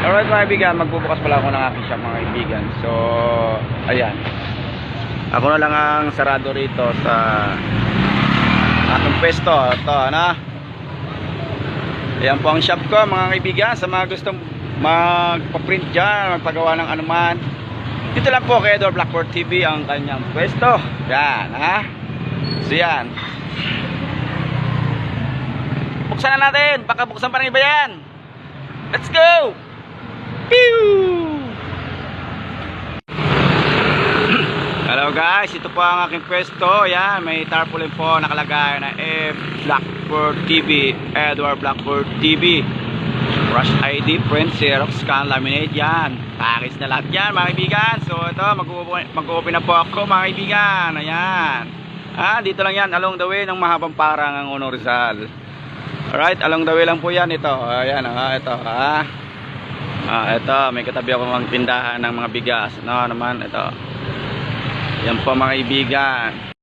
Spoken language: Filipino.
Alright mga kaibigan, magbubukas pala ako ng aking shop mga kaibigan. So, ayan. Ako na lang ang sarado rito sa aking pwesto. Ito, ano? Ayan po ang shop ko mga kaibigan. Sa mga gustong magpa-print dyan, magpagawa ng anuman. Dito lang po kay Edward Blackboard TV ang kanyang pwesto. Yan, ha? So yan. Buksan na natin. Baka buksan pa ng iba yan. Let's go! Guys, ito po ang aking pwesto. Yan, may tarpaulin po nakalagay na F Blackboard TV, Edward Blackboard TV. Rush ID, print, Xerox, scan, laminate yan. Package na lahat yan mga kaibigan. So ito, mag-open mag na po ako mga kaibigan. Ayan. Ah, dito lang yan, along the way ng mahabang parang ang Ono Rizal. Alright, along the way lang po yan ito. Ayan, ah, ito, ah. Ah, ito, may katabi ako mga tindahan ng mga bigas. No, naman, ito. Yan po mga kaibigan.